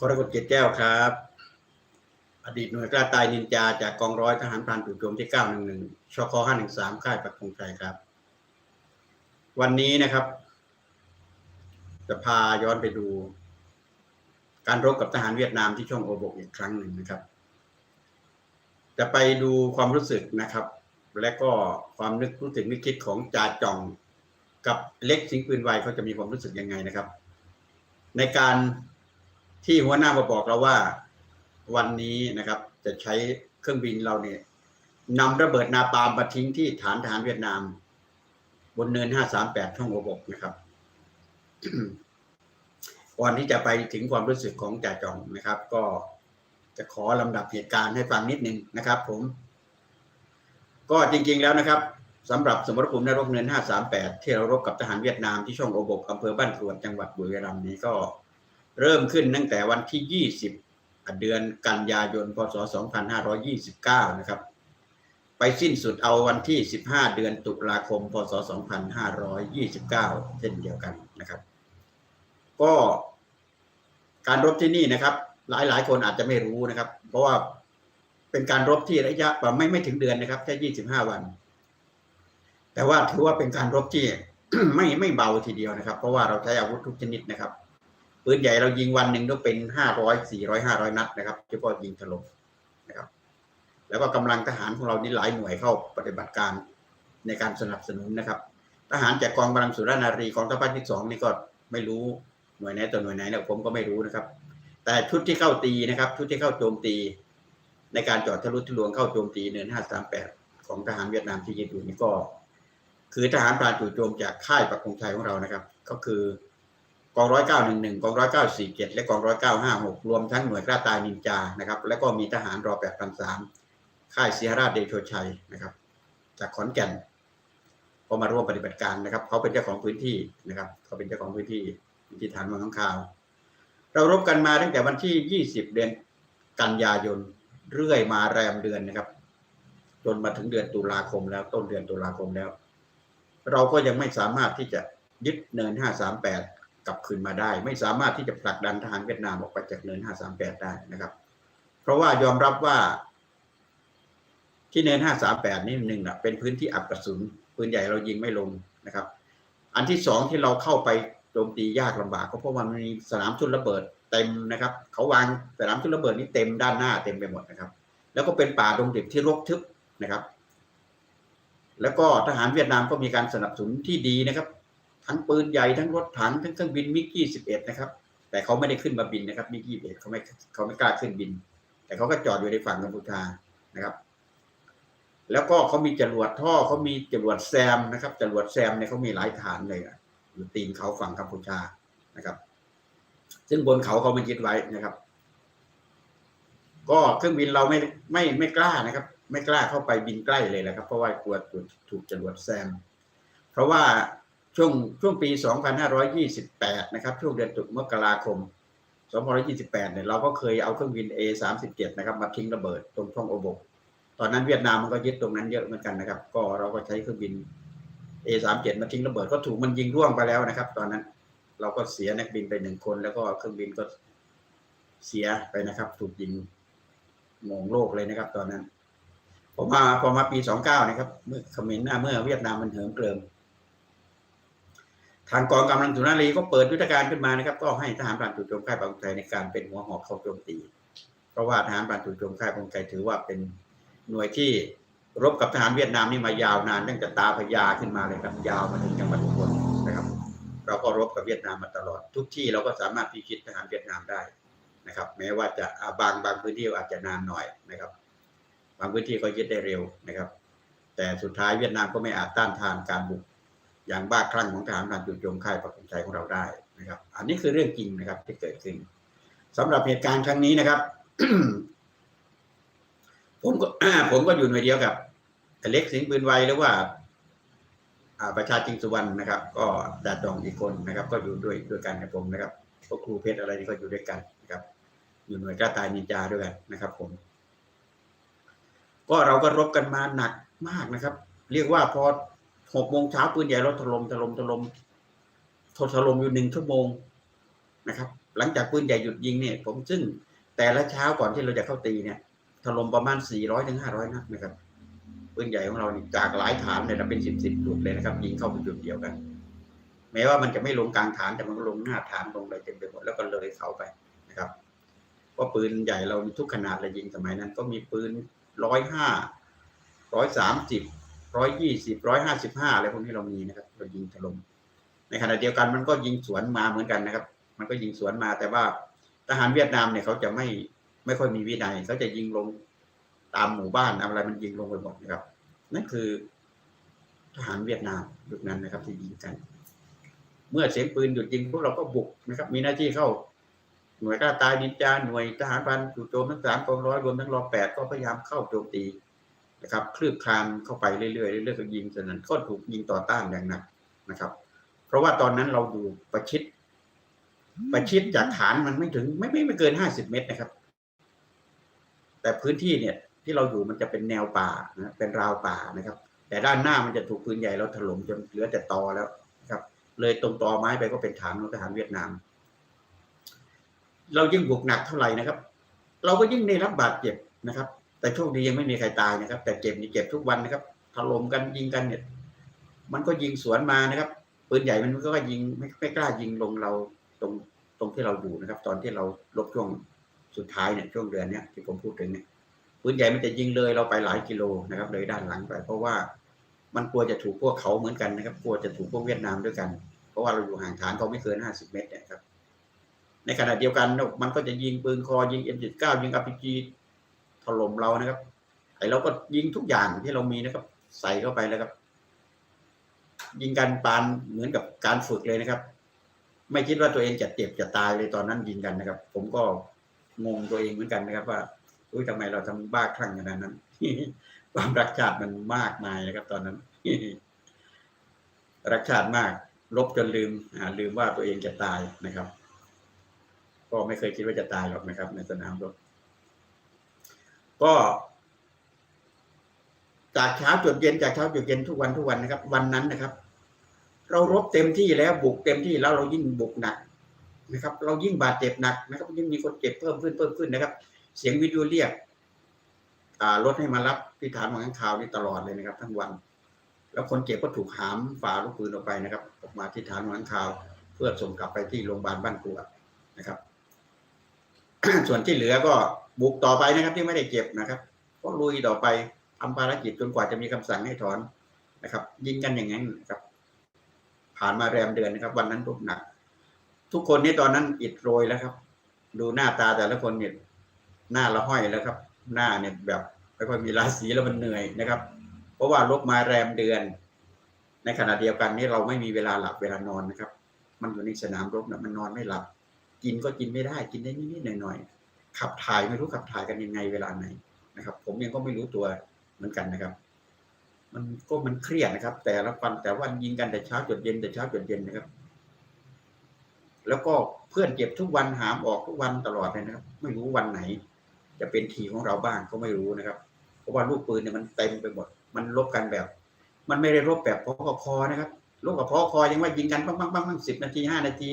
กรกฎเกตแก้วครับ อดีตหน่วยกล้าตายนินจาจากกองร้อยทหารพรานจู่โจมที่ 911ชค513 ค่ายปักธงชัยครับ วันนี้นะครับ จะพาย้อนไปดู การรบกับทหารเวียดนามที่ช่องโอบกอีกครั้งหนึ่งนะครับ จะไปดูความรู้สึกนะครับ และก็ความนึกรู้สึกนึกคิดของจ่าจ่องกับเล็กสิงห์ปืนไวเขาจะมีความรู้สึกยังไงนะครับ ในการ ที่หัวหน้ามาบอกเราว่าวันนี้นะครับ จะใช้เครื่องบินเราเนี่ยนำระเบิดนาปาลมมาทิ้งที่ฐานทหารเวียดนาม บนเนิน 538 ช่องโอบกนะครับก่อนที่จะไปถึงความรู้สึกของจ่าจ่องนะครับ ก็จะขอลำดับเหตุการณ์ให้ฟังนิดนึงนะครับ ผม ก็จริง ๆแล้วนะครับสำหรับสมรภูมินรกเนิน 538 ที่เรารบกับทหารเวียดนามที่ช่องโอบกอำเภอบ้านกรวดจังหวัดบุรีรัมย์นี้ก็ เริ่มขึ้นตั้งแต่วันที่ 20 เดือนกันยายน พศ 2529 นะครับ ไปสิ้นสุดเอาวันที่ 15 เดือนตุลาคม พศ 2529 เช่นเดียวกันนะครับ ก็การรบที่นี่นะครับหลายหลายๆ คนอาจจะไม่รู้นะครับ เพราะว่าเป็นการรบที่ระยะประไม่ไม่ถึงเดือนนะครับแค่25 วัน แต่ว่าถือว่าเป็นการรบที่ไม่ไม่เบาทีเดียวนะครับ เพราะว่าเราใช้อาวุธทุกชนิดนะครับ ปืนใหญ่เรายิงวันหนึ่งต้องเป็นห้าร้อยสี่ร้อยห้าร้อยนัดนะครับเฉพาะยิงถล่มนะครับ แล้วก็กำลังทหารของเรานี่หลายหน่วยเข้าปฏิบัติการในการสนับสนุนนะครับ ทหารจากกองกำลังสุรนารีกองทัพภาคที่สองนี่ก็ไม่รู้หน่วยไหนตัวหน่วยไหนเนี่ยผมก็ไม่รู้นะครับ แต่ชุดที่เข้าตีนะครับ ชุดที่เข้าโจมตี ในการจอดทะลุทะลวงเข้าโจมตีเนิน538ของทหารเวียดนามที่ยืนอยู่นี่ก็ คือทหารพรานจู่โจมจากค่ายปักธงชัยของเรานะครับ ก็คือ กองร้อยเก้าหนึ่งหนึ่งกองร้อยเก้าสี่เจ็ดและกองร้อยเก้าห้าหกรวมทั้งหน่วยกล้าตายนินจานะครับ แล้วก็มีทหารรอแปดพันสามค่ายเสียราชเดโชชัยนะครับ จากขอนแก่นก็มาร่วมปฏิบัติการนะครับ เขาเป็นเจ้าของพื้นที่นะครับ เขาเป็นเจ้าของพื้นที่ที่ฐานเมืองข้างคาว เรารบกันมาตั้งแต่วันที่20เดือนกันยายนเรื่อยมาแรมเดือนนะครับ จนมาถึงเดือนตุลาคมแล้วต้นเดือนตุลาคมแล้ว เราก็ยังไม่สามารถที่จะยึดเนิน538ก ลับคืนมาได้ ไม่สามารถที่จะผลักดันทหารเวียดนามออกไปจากเนิน 538 ได้นะครับ เพราะว่ายอมรับว่า ที่เนิน 538 นี่หนึ่งนะเป็นพื้นที่อับกระสุนปืนใหญ่เรายิงไม่ลงนะครับ อันที่สองที่เราเข้าไปโจมตียากลำบากก็เพราะว่ามันมีสนามชุนระเบิดเต็มนะครับ เขาวางสนามชุนระเบิดนี้เต็มด้านหน้าเต็มไปหมดนะครับ แล้วก็เป็นป่าดงดิบที่รกทึบนะครับ แล้วก็ทหารเวียดนามก็มีการสนับสนุนที่ดีนะครับ ทั้งปืนใหญ่ทั้งรถถังทั้งเครื่องบินมิกกี้11นะครับ แต่เขาไม่ได้ขึ้นมาบินนะครับมิกกี้11เขาไม่เขาไม่กล้าขึ้นบิน แต่เขาก็จอดอยู่ในฝั่งกัมพูชานะครับ แล้วก็เขามีจรวดท่อเขามีจรวดแซมนะครับจรวดแซมเนี่ยเขามีหลายฐานเลยอยู่ตีนเขาฝั่งกัมพูชานะครับ ซึ่งบนเขาเขาไม่ยึดไว้นะครับ ก็เครื่องบินเราไม่ไม่ไม่กล้านะครับ ไม่กล้าเข้าไปบินใกล้เลยนะครับ เพราะว่ากลัวถูกจรวดแซม เพราะว่า ช่วงช่วงปี 2528 นะครับ ช่วงเดือนตุลมกราคม 2528 เนี่ยเราก็เคยเอาเครื่องบิน A37 นะครับมาทิ้งระเบิดตรงช่องโอบก ตอนนั้นเวียดนามมันก็ยึดตรงนั้นเยอะเหมือนกันนะครับ ก็เราก็ใช้เครื่องบิน A37 มาทิ้งระเบิดก็ถูกมันยิงร่วงไปแล้วนะครับ ตอนนั้นเราก็เสียนักบินไปหนึ่งคน แล้วก็เครื่องบินก็เสียไปนะครับ ถูกยิงหมองโลกเลยนะครับ ตอนนั้นพอมาพอมาปี 29 นะครับ เมื่อคอมเขมรหน้าเมื่อเวียดนามมันเหิมเกริม ทางกองกำลังสุนารีก็เปิดยุทธการขึ้นมานะครับ ก็ให้ทหารพรานจู่โจมค่ายปางไทยในการเป็นหัวหอกเข้าโจมตี เพราะว่าทหารพรานจู่โจมค่ายปางไทยถือว่าเป็นหน่วยที่รบกับทหารเวียดนามนี่มายาวนานตั้งแต่ตาพญาขึ้นมาเลยครับยาวมาถึงจังหวัดอุบลนะครับ เราก็รบกับเวียดนามมาตลอด ทุกที่เราก็สามารถพิชิตทหารเวียดนามได้นะครับ แม้ว่าจะาบางบางพื้นที่อาจจะนานหน่อยนะครับ บางพื้นที่ก็ยึดได้เร็วนะครับ แต่สุดท้ายเวียดนามก็ไม่อาจต้านทานการบุก อย่างบ้าคลั่งของทหารพรานจู่โจมค่ายปักธงชัยของเราได้นะครับ อันนี้คือเรื่องจริงนะครับที่เกิดขึ้นสำหรับเหตุการณ์ครั้งนี้นะครับผมก็ผมก็อยู่หน่วยเดียวกับเล็กสิงปืนไวหรือว่าประชาจริงสุวรรณนะครับ ก็ดาดองอีกคนนะครับ ก็อยู่ด้วยด้วยกันกับผมนะครับพวกครูเพชรอะไรนี่ก็อยู่ด้วยกันนะครับ อยู่หน่วยกล้าตายนินจาด้วยกันนะครับ ผม ก็เราก็รบกันมาหนักมากนะครับ เรียกว่าพอ หกโมงเช้าปืนใหญ่รถถล่มถล่มถล่มถล่มอยู่หนึ่งชั่วโมงนะครับ หลังจากปืนใหญ่หยุดยิงเนี่ย ผมซึ่งแต่ละเช้าก่อนที่เราจะเข้าตีเนี่ย ถล่มประมาณ400ถึง500นัดนะครับปืนใหญ่ของเรานี่จากหลายฐานเนี่ยนะเป็นสิบสิบจุดเลยนะครับ ยิงเข้าไปจุดเดียวกัน แม้ว่ามันจะไม่ลงกลางฐานแต่มันก็ลงหน้าฐานลงอะไรเต็มไปหมดแล้วก็เลยเขาไปนะครับเพราะปืนใหญ่เรามีทุกขนาดเลยยิงสมัยนั้น ก็มีปืนร้อยห้าร้อยสามสิบ ร้อยยี่สิบร้อยห้าสิบห้าอะไรพวกนี้เรามีนะครับ เรายิงถล่มในขณะเดียวกันมันก็ยิงสวนมาเหมือนกันนะครับ มันก็ยิงสวนมาแต่ว่าทหารเวียดนามเนี่ยเขาจะไม่ไม่ค่อยมีวินัยเขาจะยิงลงตามหมู่บ้านอะไรมันยิงลงไปหมดนะครับ นั่นคือ ทหารเวียดนามยุคนั้นนะครับที่ยิงกัน เมื่อเสียงปืนหยุดยิงพวกเราก็บุกนะครับ มีหน้าที่เข้าหน่วยกล้าตายนินจาหน่วยทหารพันจู่โจมทั้งสามกองร้อยรวมทั้งรอแปดก็พยายามเข้าโจมตี นะครับคลืบคลานเข้าไปเรื่อยๆเรื่อยๆก็ยิงจนนั้นก็ถูกยิงต่อต้านอย่างหนักนะครับ เพราะว่าตอนนั้นเราอยู่ประชิด ประชิดจากฐานมันไม่ถึง ไม่ไม่ไม่เกินห้าสิบเมตรนะครับ แต่พื้นที่เนี่ย ที่เราอยู่มันจะเป็นแนวป่านะเป็นราวป่านะครับ แต่ด้านหน้ามันจะถูกปืนใหญ่เราถล่มจนเหลือแต่ตอแล้วนะครับ เลยตรงตอไม้ไปก็เป็นฐานของทหารเวียดนาม เรายิ่งบุกหนักเท่าไหร่นะครับ เราก็ยิ่งได้รับบาดเจ็บนะครับ แต่โชคดียังไม่มีใครตายนะครับ แต่เจ็บนี่เจ็บทุกวันนะครับถล่มกันยิงกันเนี่ย มันก็ยิงสวนมานะครับปืนใหญ่มันก็ยิงไม่ไม่กล้ายิงลงเราตรงตรงที่เราอยู่นะครับ ตอนที่เราลบช่วงสุดท้ายเนี่ยช่วงเดือนเนี้ยที่ผมพูดถึงเนี่ยปืนใหญ่มันจะยิงเลยเราไปหลายกิโลนะครับ เลยด้านหลังไป เพราะว่ามันกลัวจะถูกพวกเขาเหมือนกันนะครับ กลัวจะถูกพวกเวียดนามด้วยกัน เพราะว่าเราอยู่ห่างฐานเขาไม่เกินห้าสิบเมตรนะครับ ในขณะเดียวกันมันก็จะยิงปืนคอยิง M79 ยิง RPG ถ ล่มเรานะครับไอเราก็ยิงทุกอย่างที่เรามีนะครับ ใส่เข้าไปแล้วครับ ยิงกันปานเหมือนกับการฝึกเลยนะครับ ไม่คิดว่าตัวเองจะเจ็บจะตายเลยตอนนั้นยิงกันนะครับ ผมก็งงตัวเองเหมือนกันนะครับ ว่าอุ้ยทำไมเราทำบ้าคลั่งขนาดนั้นความรักชาติมันมากมายนะครับ ตอนนั้นรักชาติมากลบจนลืมอ่าลืมว่าตัวเองจะตายนะครับ ก็ไม่เคยคิดว่าจะตายหรอกนะครับ ในสนามรบ ก็จากเช้าจนเย็นจากเช้าจนเย็นทุกวันทุกวันนะครับ วันนั้นนะครับ เรารบเต็มที่แล้วบุกเต็มที่แล้วเรายิ่งบุกหนักนะครับ เรายิ่งบาดเจ็บหนักนะครับ ยิ่งมีคนเจ็บเพิ่มขึ้นเพิ่มขึ้นนะครับ เสียงวิทยุเรียกรถให้มารับที่ฐานของข้างข่าวนี่ตลอดเลยนะครับ ทั้งวัน แล้วคนเจ็บก็ถูกหามฝ่าลูกปืนออกไปนะครับ ออกมาที่ฐานของข้างข่าว เพื่อส่งกลับไปที่โรงพยาบาลบ้านกรวนะครับ ส่วนที่เหลือก็ บุกต่อไปนะครับที่ไม่ได้เจ็บนะครับก็ลุยต่อไปทำภารกิจจนกว่าจะมีคำสั่งให้ถอนนะครับ ยิงกันอย่างนั้นนะครับ ผ่านมาแรมเดือนนะครับ วันนั้นทุกหนัก ทุกคนนี่ตอนนั้นอิดโรยแล้วครับ ดูหน้าตาแต่ละคนเนี่ยหน้าละห้อยแล้วครับ หน้าเนี่ยแบบไม่ค่อยมีราศีแล้วมันเหนื่อยนะครับ เพราะว่าลบมาแรมเดือน ในขณะเดียวกันนี่เราไม่มีเวลาหลับเวลานอนนะครับ มันอยู่ในสนามรบนะมันนอนไม่หลับ กินก็กินไม่ได้ กินได้นิดๆหน่อยๆ ขับถ่ายไม่รู้ขับถ่ายกันยังไงเวลาไหนนะครับ ผมยังก็ไม่รู้ตัวเหมือนกันนะครับ มันก็มันเครียดนะครับ แต่ละวันแต่วันยิงกันแต่เช้าจนเย็นแต่เช้าจนเย็นนะครับ แล้วก็เพื่อนเจ็บทุกวันหามออกทุกวันตลอดเลยนะครับ ไม่รู้วันไหน จะเป็นทีของเราบ้างก็ไม่รู้นะครับ เพราะว่าลูกปืนเนี่ยมันเต็มไปหมด มันลบกันแบบ มันไม่ได้รบแบบพอคอนะครับลบกับพอคอยังว่ายิงกันปังปังปังปังสิบนาทีห้านาที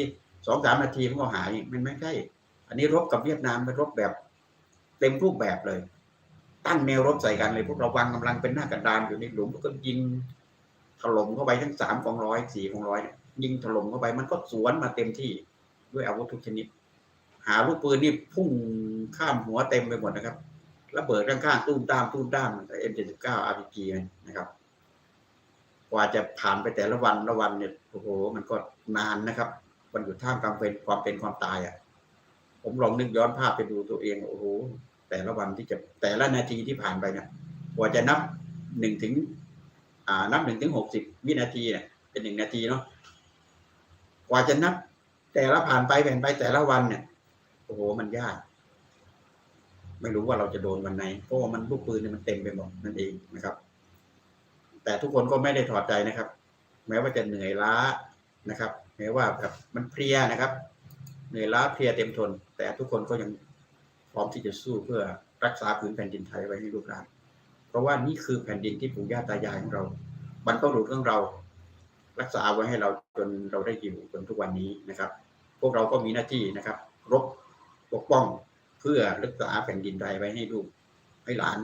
สองสามนาทีมันก็หายมันไม่ใช่ อันนี้รบกับเวียดนามเป็นรบแบบ เต็มรูปแบบเลย ตั้งแนวรบใส่กันเลยพวกเราวางกำลังเป็นหน้ากระดานอยู่ในหลุมแล้วก็ยิงถล่มเข้าไปทั้งสามกองร้อยสี่กองร้อยยิงถล่มเข้าไปมันก็สวนมาเต็มที่ด้วยอาวุธทุกชนิด หาลูกปืนนี่พุ่งข้ามหัวเต็มไปหมดนะครับระเบิดข้างๆตุ้มตามตุ้มตามเอ็มเจ็ดสิบเก้าอาร์พีจีนะครับกว่าจะผ่านไปแต่ละวันละวันเนี่ยโอ้โหมันก็นานนะครับมันอยู่ท่ามกลางเป็นความเป็นความตายอะ ผมลองนึกย้อนภาพไปดูตัวเอง โอ้โห แต่ละวันที่จะแต่ละนาทีที่ผ่านไปเนี่ยกว่าจะนับหนึ่งถึง อ่า นับหนึ่งถึงหกสิบวินาทีเนี่ย เป็นหนึ่งนาทีเนาะ กว่าจะนับ แต่ละผ่านไปผ่านไปแต่ละวันเนี่ย โอ้โห มันยาก ไม่รู้ว่าเราจะโดนวันไหน เพราะว่ามันลูกปืนเนี่ยมันเต็มไปหมดนั่นเองนะครับ แต่ทุกคนก็ไม่ได้ถอดใจนะครับ แม้ว่าจะเหนื่อยล้านะครับ แม้ว่าแบบมันเพลียนะครับ เหนื่อยล้าเพลียเต็มทน แต่ทุกคนก็ยังพร้อมที่จะสู้เพื่อรักษาพื้นแผ่นดินไทยไว้ให้ลูกหลาน เพราะว่านี่คือแผ่นดินที่ปู่ย่าตายายของเรา บรรพบุรุษของเรา รักษาไว้ให้เราจนเราได้อยู่จนทุกวันนี้นะครับ พวกเราก็มีหน้าที่นะครับ รบปกป้องเพื่อรักษาแผ่นดินไทยไว้ให้ลูกให้หลาน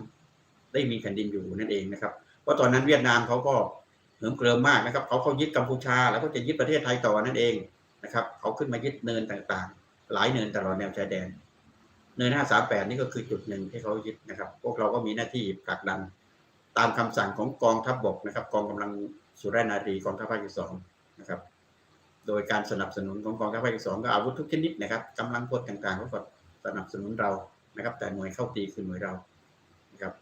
ได้มีแผ่นดินอยู่นั่นเองนะครับ เพราะตอนนั้นเวียดนามเขาก็เหิมเกริมมากนะครับ เขาเขายึดกัมพูชา แล้วก็จะยึดประเทศไทยต่อนั่นเองนะครับ เขาขึ้นมายึดเนินต่างๆ หลายเนินตลอดแนวชายแดน เนิน 538 นี่ก็คือจุดหนึ่งที่เขายึดนะครับ พวกเราก็มีหน้าที่ผลักดัน ตามคำสั่งของกองทัพบกนะครับ กองกำลังสุรนารีกองทัพภาคที่สองนะครับ โดยการสนับสนุนของกองทัพภาคที่สองก็อาวุธทุกชนิดนะครับกำลังพลต่างๆเขาก็สนับสนุนเรานะครับ แต่หน่วยเข้าตีคือหน่วยเรานะครับ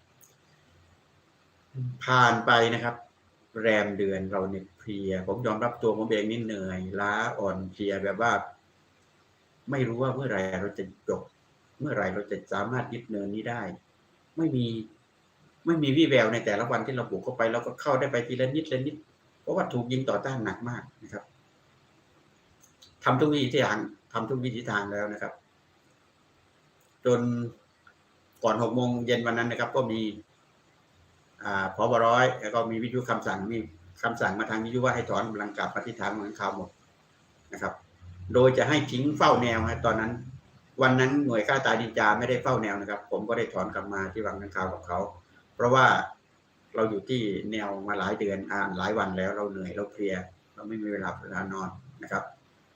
ผ่านไปนะครับ แรมเดือนเราเนี่ยเพลีย ผมยอมรับตัวผมเองนี่เหนื่อยล้าอ่อนเพลียแบบว่า ไม่รู้ว่าเมื่อไรเราจะจบ เมื่อไรเราจะสามารถยึดเนินนี้ได้ ไม่มีไม่มีวี่แววในแต่ละวันที่เราบุกเข้าไปเราก็เข้าได้ไปทีละนิดละนิด เพราะว่าถูกยิงต่อต้านหนักมากนะครับทำทุกวิธีทางทำทุกวิธีทางแล้วนะครับ จนก่อนหกโมงเย็นวันนั้นนะครับ ก็มีอ่าพบร้อยแล้วก็มีวิทยุคำสั่งมีคำสั่งมาทางวิทยุว่าให้ถอนกำลังกลับมาที่ฐานเหมือนข่าวหมดนะครับ โดยจะให้ทิ้งเฝ้าแนวนะตอนนั้น วันนั้นหน่วยกล้าตายดินจาไม่ได้เฝ้าแนวนะครับ ผมก็ได้ถอนกลับมาที่วังนังขาวกับเขา เพราะว่าเราอยู่ที่แนวมาหลายเดือนอ่านหลายวันแล้วเราเหนื่อยเราเพลีย เราไม่มีเวลาเวลานอนนะครับ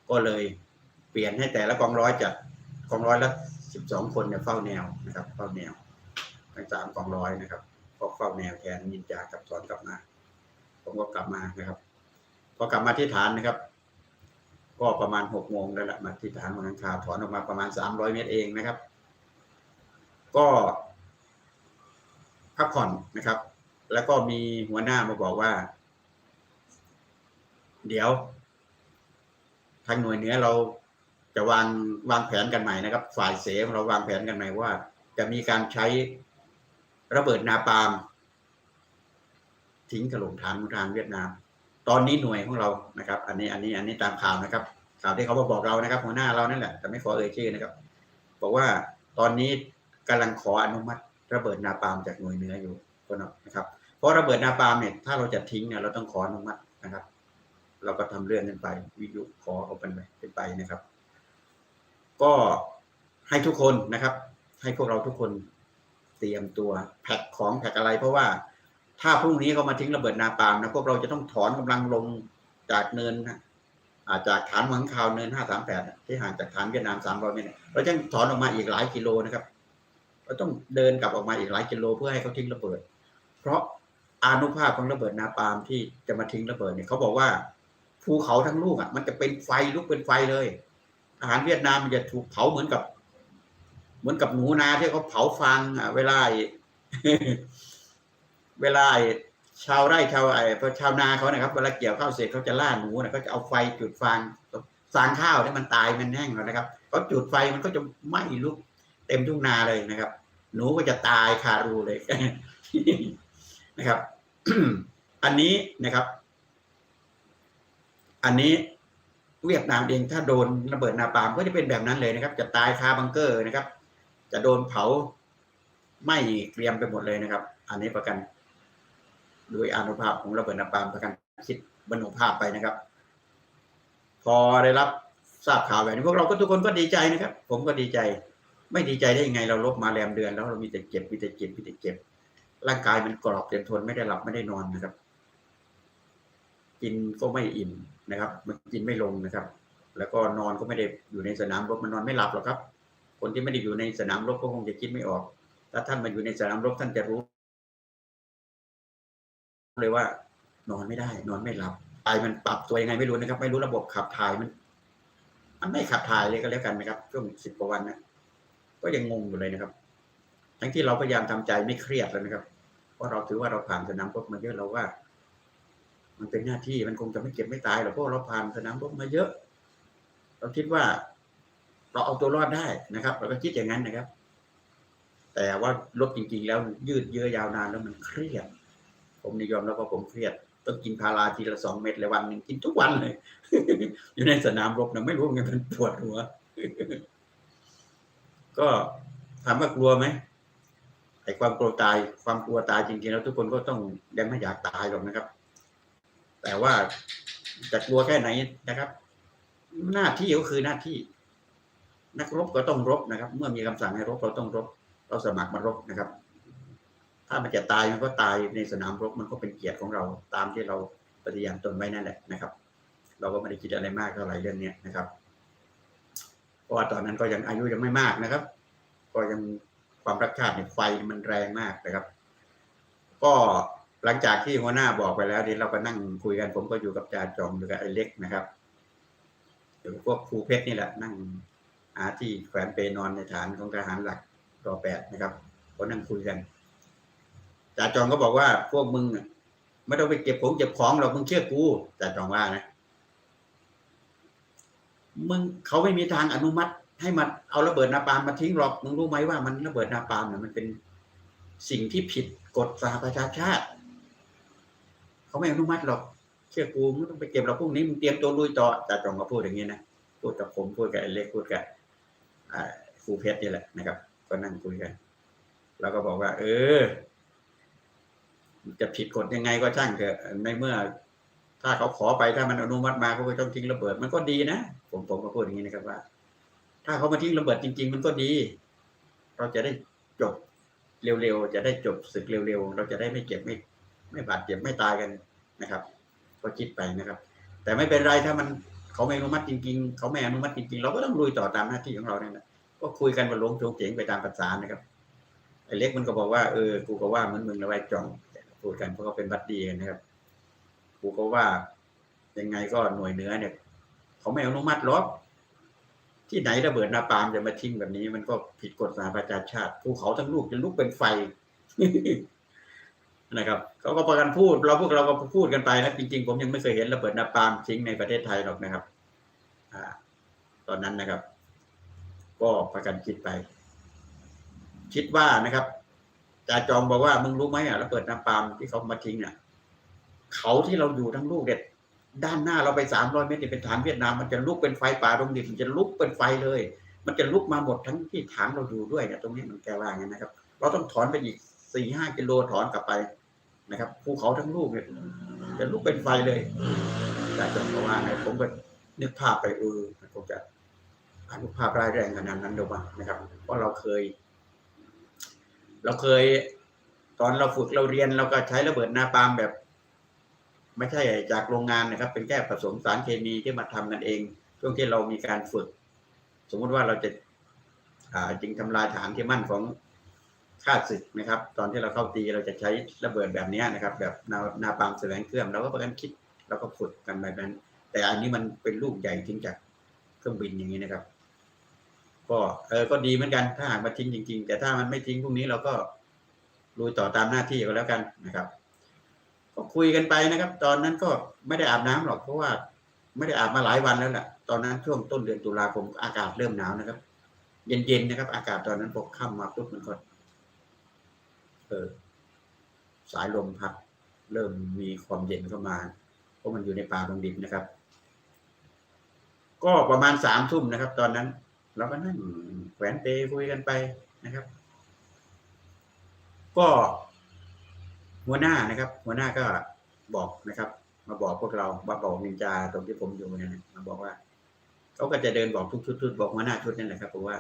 ก็เลยเปลี่ยนให้แต่ละกองร้อยจัดกองร้อยละสิบสองคนเนี่ยเฝ้าแนวนะครับเฝ้าแนวทั้งสามกองร้อยนะครับก็เฝ้าแนวแทนนินจากับถอนกลับมา ผมก็กลับมานะครับ พอกลับมาที่ฐานนะครับ ก็ประมาณหกโมงแล้วแหละมาที่ฐานวังนังคาวถอนออกมาประมาณสามร้อยเมตรเองนะครับ ก็พักผ่อนนะครับ แล้วก็มีหัวหน้ามาบอกว่า เดี๋ยว ทางหน่วยเหนือเราจะวางวางแผนกันใหม่นะครับ ฝ่ายเสของเราวางแผนกันใหม่ว่า จะมีการใช้ระเบิดนาปาล์มทิ้งถล่มฐานของทางเวียดนาม ตอนนี้หน่วยของเรานะครับ อันนี้อันนี้อันนี้ตามข่าวนะครับข่าวที่เขามาบอกเรานะครับหัวหน้าเรานั่นแหละแต่ไม่ขอเอ่ยชื่อนะครับ บอกว่าตอนนี้กำลังขออนุมัติระเบิดนาปาล์มจากหน่วยเหนืออยู่ก็นะครับเพราะระเบิดนาปาล์มเนี่ยถ้าเราจะทิ้งเนี่ยเราต้องขออนุมัตินะครับ เราก็ทำเรื่องกันไป วิทยุขอเอาเป็นไปเป็นไปนะครับ ก็ให้ทุกคนนะครับ ให้พวกเราทุกคนเตรียมตัวแพ็คของแพ็คอะไรเพราะว่า ถ้าพรุ่งนี้เขามาทิ้งระเบิดนาปาล์มนะพวกเราจะต้องถอนกำลังลงจากเนินนะอาจากฐานหวังคาวเนินห้าสามแปดที่ห่างจากฐานเวียดนามสามร้อยเมตรเราจะถอนออกมาอีกหลายกิโลนะครับเราต้องเดินกลับออกมาอีกหลายกิโลเพื่อให้เขาทิ้งระเบิด เพราะอานุภาพของระเบิดนาปาล์มที่จะมาทิ้งระเบิดเนี่ยเขาบอกว่าภูเขาทั้งลูกอะ มันจะเป็นไฟลุกเป็นไฟเลยอาหารเวียดนามมันจะถูกเผาเหมือนกับ เหมือนกับหนูนาที่เขาเผาฟางอะเวลา เวลาชาวไร่ชาวไอ้ชาวนาเขานะครับเวลาเกี่ยวข้าวเสร็จเขาจะล่าหนูนะเขาจะเอาไฟจุดฟางฟางข้าวที่มันตายมันแห้งแล้วนะครับเขาจุดไฟมันก็จะไหม้ลุกเต็มทุ่งนาเลยนะครับ หนูก็จะตายคารูเลยนะครับ อันนี้นะครับ อันนี้เวียดนามเองถ้าโดนระเบิดนาปามก็จะเป็นแบบนั้นเลยนะครับ จะตายคาบังเกอร์นะครับ จะโดนเผาไหม้เกรียมไปหมดเลยนะครับ อันนี้ประกัน โดยอานุภาพของระเบิดนาปามประกันคิดบรรลุภาพไปนะครับ พอได้รับทราบข่าวแบบนี้พวกเราก็ทุกคนก็ดีใจนะครับ ผมก็ดีใจ ไม่ดีใจได้ยังไงเราลบมาแรมเดือน แล้วเรามีแต่เจ็บมีแต่เจ็บมีแต่เจ็บ ร่างกายมันกรอบเต็มทนไม่ได้หลับไม่ได้นอนนะครับ กินก็ไม่อิ่มนะครับ มันกินไม่ลงนะครับ แล้วก็นอนก็ไม่ได้อยู่ในสนามรบมันนอนไม่หลับหรอกครับ คนที่ไม่ได้อยู่ในสนามรบก็คงจะคิดไม่ออกถ้าท่านมาอยู่ในสนามรบท่านจะรู้ เลยว่า นอนไม่ได้ นอนไม่หลับไตมันปรับตัวยังไงไม่รู้นะครับ ไม่รู้ระบบขับถ่ายมัน มันไม่ขับถ่ายเลยก็แล้วกันนะครับช่วงสิบกว่าวันนะก็ยังงงอยู่เลยนะครับ ทั้งที่เราพยายามทำใจไม่เครียดแล้วนะครับ เพราะเราถือว่าเราผ่านสนามรบมาเยอะเราว่า มันเป็นหน้าที่มันคงจะไม่เก็บไม่ตายหรอกเพราะเราผ่านสนามรบมาเยอะ เราคิดว่า เราเอาตัวรอดได้นะครับ เราก็คิดอย่างนั้นนะครับ แต่ว่ารบจริง ๆ แล้วยืดเยื้อยาวนานแล้วมันเครียด ผมนิยอมแล้วว่าผมเครียดต้องกินพาราทีละสองเม็ดเลยวันหนึ่งกินทุกวันเลย อยู่ในสนามรบนะไม่รู้ไงมันปวดหัว ก็ถามว่ากลัวไหมไอ้ความกลัวตายความกลัวตายจริงๆแล้วทุกคนก็ต้องยังไม่อยากตายหรอกนะครับ แต่ว่าจะกลัวแค่ไหนนะครับ หน้าที่ก็คือหน้าที่ นักรบก็ต้องรบนะครับ เมื่อมีคำสั่งให้รบเราต้องรบ เราสมัครมารบนะครับ ถ้ามันจะตายมันก็ตายในสนามรบมันก็เป็นเกียรติของเราตามที่เราปฏิญาณตนไว้นั่นแหละนะครับ เราก็ไม่ได้คิดอะไรมากเท่าไหร่เรื่องนี้นะครับ เพราะว่าตอนนั้นก็ยังอายุยังไม่มากนะครับ ก็ยังความรักชาติเนี่ยไฟมันแรงมากนะครับ ก็หลังจากที่หัวหน้าบอกไปแล้วนี่เราก็นั่งคุยกันผมก็อยู่กับจ่าจอมหรือกับไอ้เล็กนะครับหรือพวกครูเพชรนี่แหละ นั่งหาที่แขวนเปนอนในฐานของทหารหลักรอแปดนะครับ ก็นั่งคุยกัน จ่าจอมก็บอกว่าพวกมึงไม่ต้องไปเก็บของเก็บของหรอกมึงเชื่อกูจ่าจอมว่านะมึงเขาไม่มีทางอนุมัติ ให้มันเอาระเบิดนาปาลมมาทิ้งหรอกมึงรู้ไหมว่ามันระเบิดนาปาล์มเนี่ยมันเป็นสิ่งที่ผิดกฎสหประชาชาติเขาไม่อนุมัติหรอกเชื่อกูไม่ต้องไปเก็บหรอกพวกนี้มึงเตรียมตัวลุยต่อจ่าจองก็พูดอย่างนี้นะพูดกับผมพูดกับไอ้เล็กพูดกับครูเพชรนี่แหละนะครับ ก็นั่งคุยกัน แล้วก็บอกว่า เออ จะผิดกฎยังไงก็ช่างเถอะในเมื่อ ถ้าเขาขอไปถ้ามันอนุมัติมาเขาก็ต้องทิ้งระเบิด มันก็ดีนะผมผมก็พูดอย่างนี้นะครับว่า ถ้าเขามาทิ้งระเบิดจริง ๆ มันก็ดี เราจะได้จบเร็วๆจะได้จบศึกเร็วๆเราจะได้ไม่เจ็บไม่ไม่บาดเจ็บไม่ตายกันนะครับ ก็คิดไปนะครับ แต่ไม่เป็นไรถ้ามันเขาไม่อนุมัติจริง ๆ เขาไม่อนุมัติจริงๆ เราก็ต้องลุยต่อตามหน้าที่ของเราเนี่ยนะก็คุยกันบนลงโจงเจ๋งไปตามภาษานะครับไอ้เล็กมันก็บอกว่าเออกูก็ว่าเหมือนมึงแล้วไอ้จ่อง พูดกันเพราะเขาเป็นบัดดีกันนะครับกูก็ว่ายังไงก็หน่วยเนื้อเนี่ยเขาไม่อนุมัติหรอกที่ไหนระเบิดนาปามจะมาทิ้งแบบนี้ มันก็ผิดกฎสหประชาชาติภูเขาทั้งลูกจะลุกเป็นไฟนะครับเขาก็ประกันพูด เราพวกเราก็พูดกันไปนะจริงๆผมยังไม่เคยเห็นระเบิดนาปามทิ้งในประเทศไทยหรอกนะครับ อ่า ตอนนั้นนะครับ ก็ประกันคิดไป คิดว่านะครับ จาจอมบอกว่ามึงรู้ไหมอะระเบิดนาปามที่เขามาทิ้งอะเขาที่เราอยู่ทั้งลูกเด็ดด้านหน้าเราไปสามร้อยเมตรเป็นฐานเวียดนามมันจะลุกเป็นไฟป่าตรงดินมันจะลุกเป็นไฟเลย มันจะลุกมาหมดทั้งที่ฐานเราอยู่ด้วยเนี่ยตรงนี้มันแกว่างั้นนะครับ เราต้องถอนไปอีกสี่ห้ากิโลถอนกลับไปนะครับภูเขาทั้งลูกเนี่ยจะลุกเป็นไฟเลยแต่จอมก็ว่าไงผมก็นึกภาพไปเออมันคงจะอนุภาพร้ายแรงขนาดนั้นเดียวบ้างนะครับเพราะเราเคย เราเคย ตอนเราฝึกเราเรียนเราก็ใช้ระเบิดนาปาล์มแบบ ไม่ใช่จากโรงงานนะครับ เป็นแค่ผสมสารเคมีที่มาทำกันเอง ช่วงที่เรามีการฝึก สมมุติว่าเราจะจริงทำลายฐานที่มั่นของข้าศึกนะครับ ตอนที่เราเข้าตีเราจะใช้ระเบิดแบบนี้นะครับ แบบนานาปาล์มแสวงเครื่องเราก็ประกันคิดเราก็ฝึกกันแบบนั้น แต่อันนี้มันเป็นลูกใหญ่ทิ้งจากเครื่องบินอย่างนี้นะครับ ก็เออก็ดีเหมือนกัน ถ้าหากมาทิ้งจริง ๆ แต่ถ้ามันไม่ทิ้งพวกนี้เราก็ลุยต่อตามหน้าที่ก็แล้วกันนะครับ ก็คุยกันไปนะครับ ตอนนั้นก็ไม่ได้อาบน้ำหรอกเพราะว่า ไม่ได้อาบมาหลายวันแล้วแหละตอนนั้นช่วงต้นเดือนตุลาคมอากาศเริ่มหนาวนะครับ เย็นๆนะครับ อากาศตอนนั้นพอค่ำมาปุ๊บมันก็เออสายลมพัดเริ่มมีความเย็นเข้ามา เพราะมันอยู่ในป่าดงดิบนะครับ ก็ประมาณสามทุ่มนะครับ ตอนนั้น เราก็นั่งแขวนเปคุยกันไปนะครับ ก็หัวหน้านะครับ หัวหน้าก็บอกนะครับ มาบอกพวกเรามาบอกนินจาตรงที่ผมอยู่เนี่ยนะมาบอกว่าเขาก็จะเดินบอกทุกชุดๆบอกหัวหน้าชุดนั่นแหละครับบอกว่า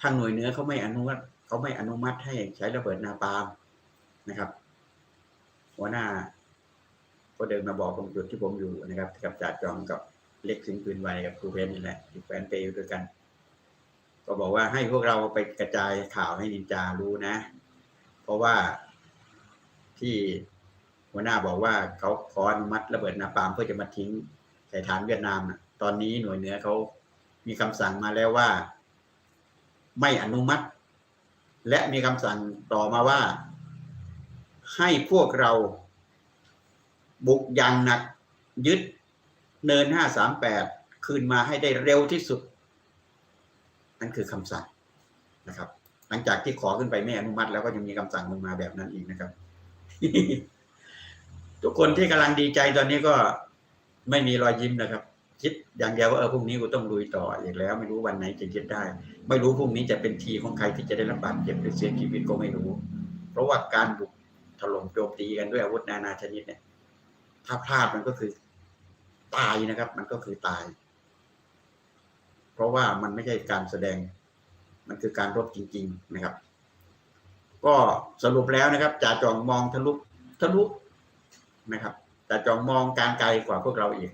ทางหน่วยเนื้อเขาไม่อนุมัติเขาไม่อนุมัติให้ใช้ระเบิดนาปาล์มนะครับ หัวหน้า ก็เดินมาบอกตรงจุดที่ผมอยู่นะครับ กับจ่าจอมกับ เล็กสิงปืนไวกับครูเพนนี่แหละที่แฟนเปย์อยู่ด้วยกัน ก็บอกว่าให้พวกเราไปกระจายข่าวให้นินจารู้นะ เพราะว่าที่หัวหน้าบอกว่าเขาขออนุมัติระเบิดนาปาล์มเพื่อจะมาทิ้งใส่ฐานเวียดนามนะตอนนี้หน่วยเหนือเขามีคำสั่งมาแล้วว่า ไม่อนุมัติ และมีคำสั่งต่อมาว่า ให้พวกเราบุกอย่างหนักยึด เนินห้าสามแปดคืนมาให้ได้เร็วที่สุด นั่นคือคำสั่งนะครับ หลังจากที่ขอขึ้นไปไม่อนุมัติ แล้วก็ยังมีคำสั่งลงมาแบบนั้นอีกนะครับ ทุกคนที่กำลังดีใจตอนนี้ก็ไม่มีรอยยิ้มนะครับ คิดอย่างเดียวว่าเออพรุ่งนี้กูต้องลุยต่ออีกแล้ว ไม่รู้วันไหนจะยึดได้ ไม่รู้พรุ่งนี้จะเป็นทีของใครที่จะได้รับบาดเจ็บหรือเสียชีวิตก็ไม่รู้ เพราะว่าการบุกถล่มโจมตีกันด้วยอาวุธนานาชนิดเนี่ยถ้าพลาดมันก็คือ ตายนะครับ มันก็คือตาย เพราะว่ามันไม่ใช่การแสดง มันคือการรบจริง ๆนะครับ ก็สรุปแล้วนะครับจ่าจองมองทะลุทะลุนะครับจ่าจองมองการไกลกว่าพวกเราเอีก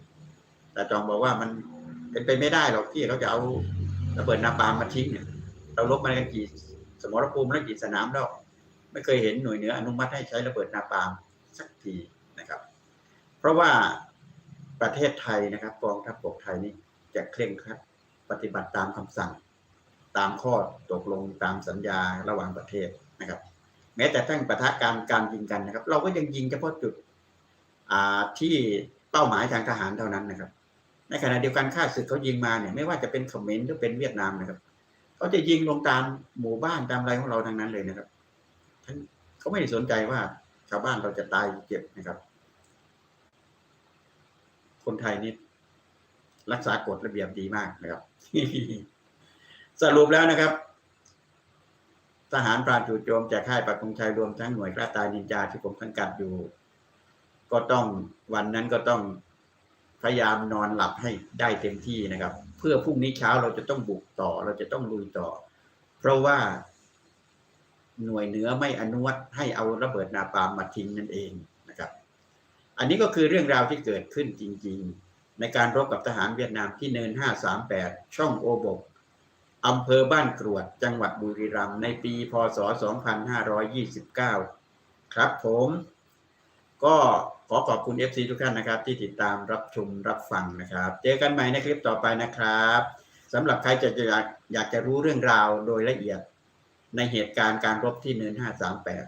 จ่าจองบอกว่ามันเป็นไปไม่ได้หรอกที่เขาจะเอาระเบิดนาปาลมมาทิ้งเนี่ย เราลบมากันกี่สมรภูมิแล้วกี่สนามแล้วไม่เคยเห็นหน่วยเหนืออนุมัติให้ใช้ระเบิดนาปาล์มสักทีนะครับ เพราะว่า ประเทศไทยนะครับกองทัพบกไทยนี่จะเคร่งครัดปฏิบัติตามคำสั่ง ตามข้อตกลงตามสัญญาระหว่างประเทศนะครับ แม้แต่ทั้งปะทะการการยิงกันนะครับ เราก็ยังยิงเฉพาะจุดที่เป้าหมายทางทหารเท่านั้นนะครับ ในขณะเดียวกันข้าศึกเขายิงมาเนี่ยไม่ว่าจะเป็นเขมรหรือเป็นเวียดนามนะครับเขาจะยิงลงตามหมู่บ้านตามอะไรของเราทั้งนั้นเลยนะครับเขาไม่ได้สนใจว่าชาวบ้านเราจะตายเจ็บนะครับ คนไทยนี่รักษากฎระเบียบดีมากนะครับ สรุปแล้วนะครับ ทหารปราณจู่โจมจากค่ายปักธงชัยรวมทั้งหน่วยกล้าตายนินจาที่ผมสังกัดอยู่ ก็ต้องวันนั้นก็ต้องพยายามนอนหลับให้ได้เต็มที่นะครับ เพื่อพรุ่งนี้เช้าเราจะต้องบุกต่อ เราจะต้องลุยต่อ เพราะว่าหน่วยเหนือไม่อนุมัตให้เอาระเบิดนาปามมาทิ้งนั่นเอง อันนี้ก็คือเรื่องราวที่เกิดขึ้นจริง ๆ ในการรบกับทหารเวียดนามที่เนิน 538 ช่องโอบกอำเภอบ้านกรวด จังหวัดบุรีรัมย์ในปี พศ 2529 ครับผม ก็ขอขอบคุณ FC ทุกท่านนะครับ ที่ติดตามรับชมรับฟังนะครับ เจอกันใหม่ในคลิปต่อไปนะครับสำหรับใครจะอยากอยากจะรู้เรื่องราวโดยละเอียดในเหตุการณ์การรบที่เนิน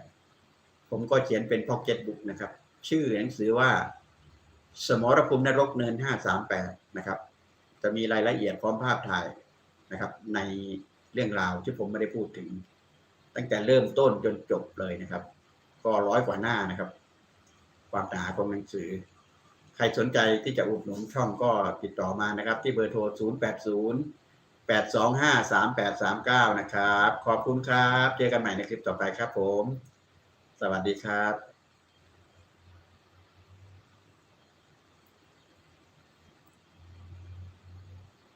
538 ผมก็เขียนเป็นพ็อกเก็ตบุ๊กนะครับ ชื่อหนังสือว่า สมรภูมินรกเนิน538นะครับ จะมีรายละเอียดพร้อมภาพถ่ายนะครับ ในเรื่องราวที่ผมไม่ได้พูดถึง ตั้งแต่เริ่มต้นจนจบเลยนะครับ ก็ร้อยกว่าหน้านะครับ ความหนาของหนังสือ ใครสนใจที่จะอุดหนุนช่องก็ติดต่อมานะครับ ที่เบอร์โทร 080 825 3839 นะครับ ขอบคุณครับ เจอกันใหม่ในคลิปต่อไปครับผม สวัสดีครับ